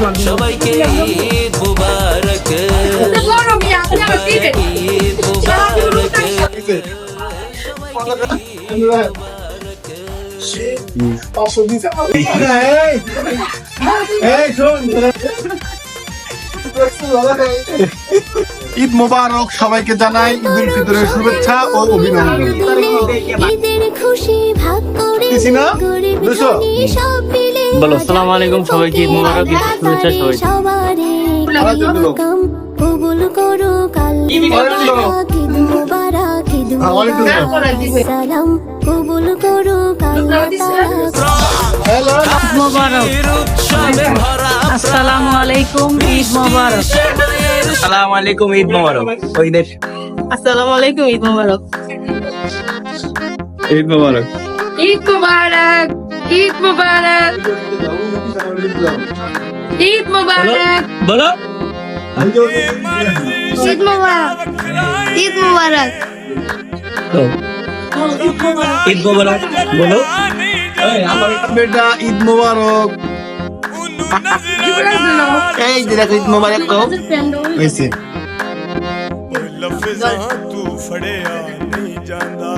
শোন। সবাইকে ঈদ মুবারক। বড় মিয়া আপনি আমার দিবেন ঈদ মুবারক। ঈদ মোবারক সবাইকে জানাই ঈদ উল ফিতরের শুভেচ্ছা ও অভিনন্দন। বলো, আসসালামু আলাইকুম সবাইকে, ঈদ মোবারক, ঈদ শুভেচ্ছা সবাইকে। মোবারক সালাম কবুল করো আসসালামু আলাইকুম ঈদ মোবারক। আসসালামু আলাইকুম ঈদ মোবারক। ওই আসসালামু আলাইকুম ঈদ মোবারক। ঈদ মোবারক। ঈদ মুবারক ঈদ মুবারক। ঈদ মুবারক। বলো। ঈদ মোবারক ঈদ মোবারক। ঈদ মোবারক বলো বেটা ঈদ মোবারক এই যে দেখো ঈদ মোবারক তো হয়েছে ਲਫ਼ਜ਼ਾਂ ਤੂੰ ਫੜਿਆ ਨਹੀਂ ਜਾਂਦਾ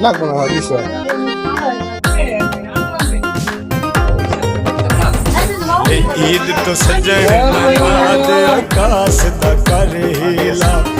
লাগবো না হয় বিষয় ਇਹ ਈਦ ਤੋਂ ਸੱਜਣ ਮਨਾਦ ਆਕਾਸ ਦਾ ਕਰ ਹੀਲਾ ਲੈ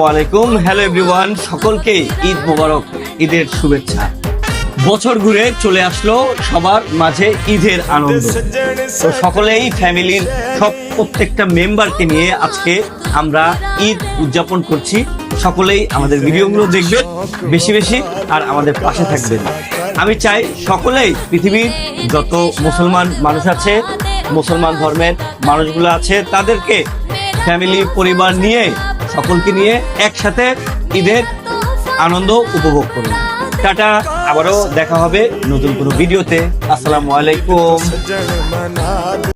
ওয়ালাইকুম হ্যালো এভরিওয়ান সকলকে ঈদ মোবারক ঈদের শুভেচ্ছা। বছর ঘুরে চলে আসলো সবার মাঝে ঈদের আনন্দ। তো সকলেই ফ্যামিলির সব প্রত্যেকটা মেম্বারকে নিয়ে আজকে আমরা ঈদ উদযাপন করছি। সকলেই আমাদের ভিডিওগুলো দেখবেন বেশি বেশি আর আমাদের পাশে থাকবেন। আমি চাই সকলেই পৃথিবীর যত মুসলমান মানুষ আছে মুসলমান ধর্মের মানুষগুলো আছে, তাদেরকে ফ্যামিলি পরিবার নিয়ে, সকলকে নিয়ে একসাথে ঈদের আনন্দ উপভোগ করুন। টাটা, আবারও দেখা হবে নতুন কোনো ভিডিওতে। আসসালামু আলাইকুম।